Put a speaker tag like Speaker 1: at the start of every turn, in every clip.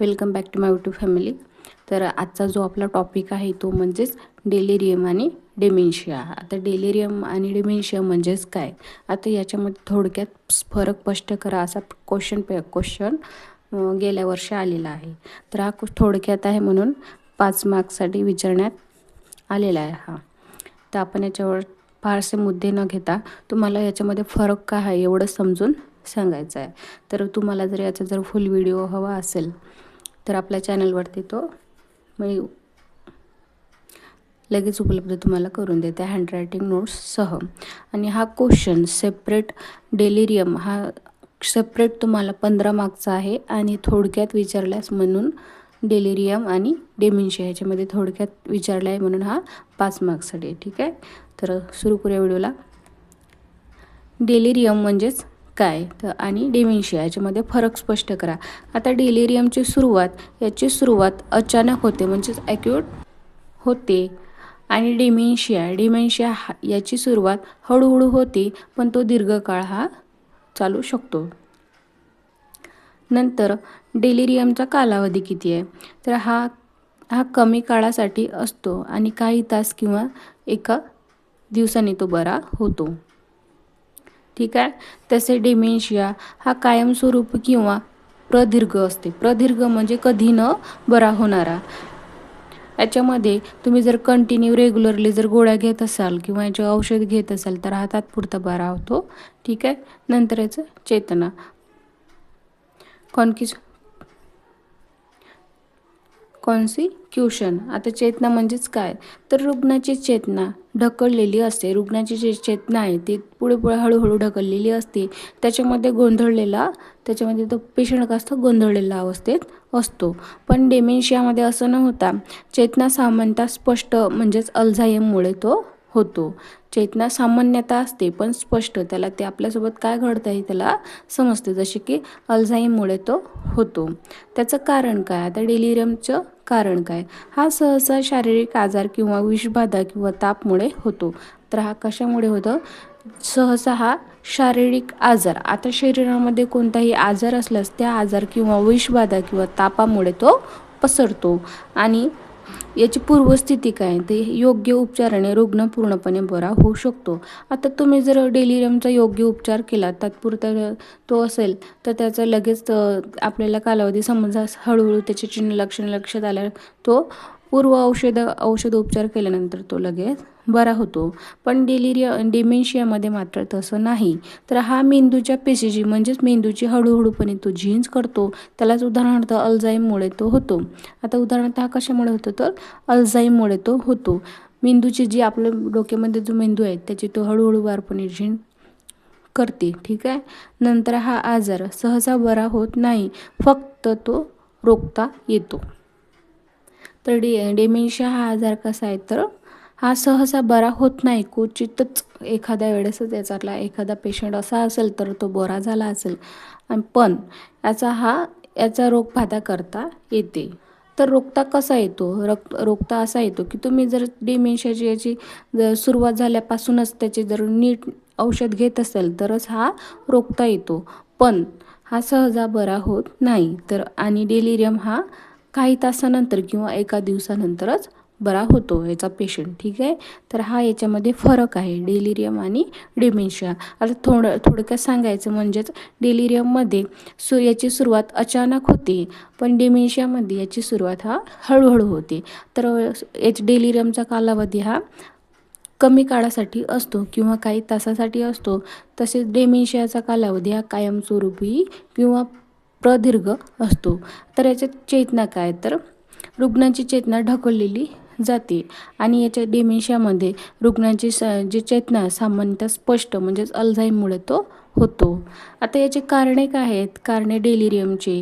Speaker 1: Welcome back to my YouTube family. तर आजचा जो आपला टॉपिक आहे तो म्हणजेच डेलेरियम आणि डेमेन्शिया. आता डेलेरियम आणि डेमेन्शिया म्हणजेच काय? आता याच्यामध्ये थोडक्यात फरक स्पष्ट करा असा क्वेश्चन पे क्वेश्चन गेल्या वर्षी आलेला आहे. तर हा थोडक्यात आहे म्हणून पाच मार्क्ससाठी विचारण्यात आलेला आहे हा. तर आपण याच्यावर फारसे मुद्दे न घेता तुम्हाला याच्यामध्ये फरक काय आहे एवढं समजून सांगायचं आहे. तर तुम्हाला जर याचा जर फुल व्हिडिओ हवा असेल तर आपल्या चॅनलवरती तो मी लगेच उपलब्ध तुम्हाला करून देते हँडरायटिंग नोट्ससह आणि हा क्वेश्चन सेपरेट डेलिरियम हा सेपरेट तुम्हाला पंधरा मार्कचा आहे आणि थोडक्यात विचारल्यास म्हणून डेलिरियम आणि डेमिन्शिया ह्याच्यामध्ये थोडक्यात विचारला आहे म्हणून हा पाच मार्क्ससाठी ठीक आहे? तर सुरू करूया व्हिडिओला. डेलिरियम म्हणजेच काय? तर आणि डेमेन्शिया याच्यामध्ये फरक स्पष्ट करा. आता डिलेरियमची सुरुवात याची सुरुवात अचानक होते म्हणजेच ॲक्युट होते. आणि डिमेन्शिया डिमेन्शिया हा याची सुरुवात हळूहळू होते पण तो दीर्घकाळ हा चालू शकतो. नंतर डेलिरियमचा कालावधी किती आहे? तर हा हा कमी काळासाठी असतो आणि काही तास किंवा एका दिवसाने तो बरा होतो. ठीक आहे? तसे डिमेन्शिया हा कायमस्वरूपी किंवा प्रदीर्घ असते. प्रदीर्घ म्हणजे कधी न बरा होणारा. याच्यामध्ये तुम्ही जर कंटिन्यू रेग्युलरली जर गोळ्या घेत असाल किंवा याचे औषध घेत असाल तर हा तात्पुरता बरा होतो. ठीक आहे? नंतर याचं चेतना. कॉन्किस कॉन्सिक्युशन आता चेतना म्हणजेच काय? तर रुग्णाची चेतना ढकललेली असते. रुग्णाची जी चेतना आहे ती पुढे पुढे हळूहळू ढकललेली असते. त्याच्यामध्ये गोंधळलेला त्याच्यामध्ये तो पेशंट जास्त गोंधळलेला अवस्थेत असतो. पण डेमेन्शियामध्ये असं न होता चेतना सामान्यतः स्पष्ट म्हणजेच अल्झायममुळे तो होतो. चेतना सामान्यता असते पण स्पष्ट. त्याला ते आपल्यासोबत काय घडतं आहे त्याला समजते जसे की अल्झाईमुळे तो होतो. त्याचं कारण काय? आता डेलिरियमचं कारण काय? हा सहसा शारीरिक आजार किंवा विषबाधा किंवा तापमुळे होतो. तर हा कशामुळे होतं? सहसा हा शारीरिक आजार. आता शरीरामध्ये कोणताही आजार असल्यास त्या आजार किंवा विषबाधा किंवा तापामुळे तो पसरतो. आणि याची पूर्वस्थिती काय? ते योग्य उपचाराने रुग्ण पूर्णपणे बरा होऊ शकतो. आता तुम्ही जर डेलिरियमचा योग्य उपचार केला तात्पुरता तो असेल तर त्याचं लगेच आपल्याला कालावधी समजा हळूहळू त्याचे चिन्ह लक्षण लक्षात आल्यावर तो पूर्व औषध औषध उपचार केल्यानंतर तो लगेच बरा होतो. पण डेलिरिया डिमेन्शियामध्ये मात्र तसं नाही. तर हा मेंदूच्या पेशीची म्हणजेच मेंदूची हळूहळूपणे तो झिंज करतो. त्यालाच उदाहरणार्थ अल्झाईममुळे तो होतो. आता उदाहरणार्थ हा कशामुळे होतो तर अल्झाईममुळे तो होतो. मेंदूची जी आपल्या डोक्यामध्ये जो मेंदू आहे त्याची तो हळूहळू वारपणे झिंज करते. ठीक आहे? नंतर हा आजार सहसा बरा होत नाही. फक्त तो रोखता येतो. तर डे डेमेन्शिया हा आजार कसा आहे तर हा सहसा बरा होत नाही. क्वचितच एखाद्या वेळेसच याच्यातला एखादा पेशंट असा असेल तर तो बरा झाला असेल. पण याचा हा याचा रोगबाधा करता येते. तर रोगता कसा येतो? रक्त रोगता असा येतो की तुम्ही जर डिमेन्शियाची याची जर सुरुवात झाल्यापासूनच त्याचे जर नीट औषध घेत असेल तरच हा रोगता येतो. पण हा सहजा बरा होत नाही. तर आणि डेलिरियम हा काही तासानंतर किंवा एका दिवसानंतरच बरा होतो याचा पेशंट ठीक आहे? तर हा याच्यामध्ये फरक आहे डेलिरियम आणि डिमेन्शिया आता थोडं थोडक्यात सांगायचं म्हणजेच डेलिरियममध्ये सु याची सुरुवात अचानक होते पण डिमेन्शियामध्ये याची सुरुवात हा हळूहळू होते. तर याच डेलिरियमचा कालावधी हा कमी काळासाठी असतो किंवा काही तासासाठी असतो. तसेच डेमेन्शियाचा कालावधी हा कायमस्वरूपी किंवा प्रदीर्घ असतो. तर याच्यात चेतना काय? तर रुग्णाची चेतना ढकललेली जाते आणि याच्या डेमेन्शियामध्ये रुग्णाची स जी चेतना सामान्यतः स्पष्ट म्हणजेच अल्झाईममुळे तो होतो. आता याचे कारणे काय आहेत? कारणे डेलिरियमचे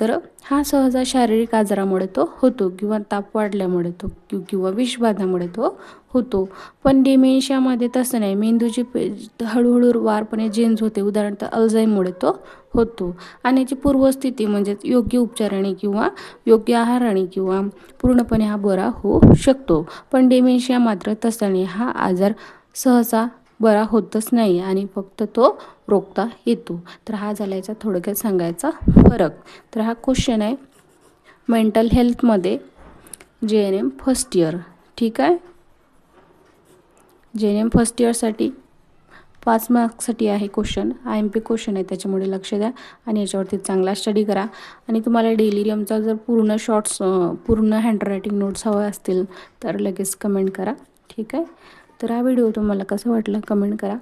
Speaker 1: तर हा सहजा शारीरिक आजारामुळे तो होतो किंवा ताप वाढल्यामुळे तो किंवा विषबाधामुळे तो होतो. पण डिमेन्शियामध्ये तसं नाही. मेंदूची पे हळूहळू वारपणे चेंज होते. उदाहरणार्थ अल्झाईमुळे तो होतो. आणि याची पूर्वस्थिती म्हणजेच योग्य उपचाराने किंवा योग्य आहाराने किंवा पूर्णपणे हा बरा होऊ शकतो. पण डेमेन्शिया मात्र तसा नाही. हा आजार सहसा बरा होतच नाही आणि फक्त तो रोखता येतो. तर हा झाला याचा थोडक्यात सांगायचा फरक. तर हा क्वेश्चन आहे मेंटल हेल्थमध्ये जे एन एम फर्स्ट इयर ठीक आहे? जे एन एम फर्स्ट इयरसाठी पाच मार्क्ससाठी आहे question I M P question आहे त्याच्यामुळे लक्ष द्या आणि याच्यावरती चांगला स्टडी करा. आणि तुम्हाला डेलिरियमचा जर पूर्ण शॉर्ट्स पूर्ण हँडरायटिंग नोट्स हवं असतील तर लगेच कमेंट करा. ठीक आहे? तर हा व्हिडिओ तुम्हाला कसा वाटला कमेंट करा.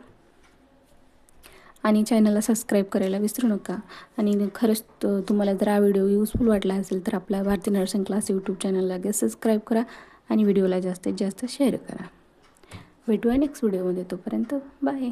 Speaker 1: आणि चॅनलला सबस्क्राईब करायला विसरू नका. आणि खरंच तुम्हाला जर हा व्हिडिओ युजफुल वाटला असेल तर आपल्या भारती नर्सिंग क्लास यूट्यूब चॅनलला लगेच सबस्क्राईब करा आणि व्हिडिओला जास्तीत जास्त शेअर करा. भेटूया नेक्स्ट व्हिडिओमध्ये तोपर्यंत. बाय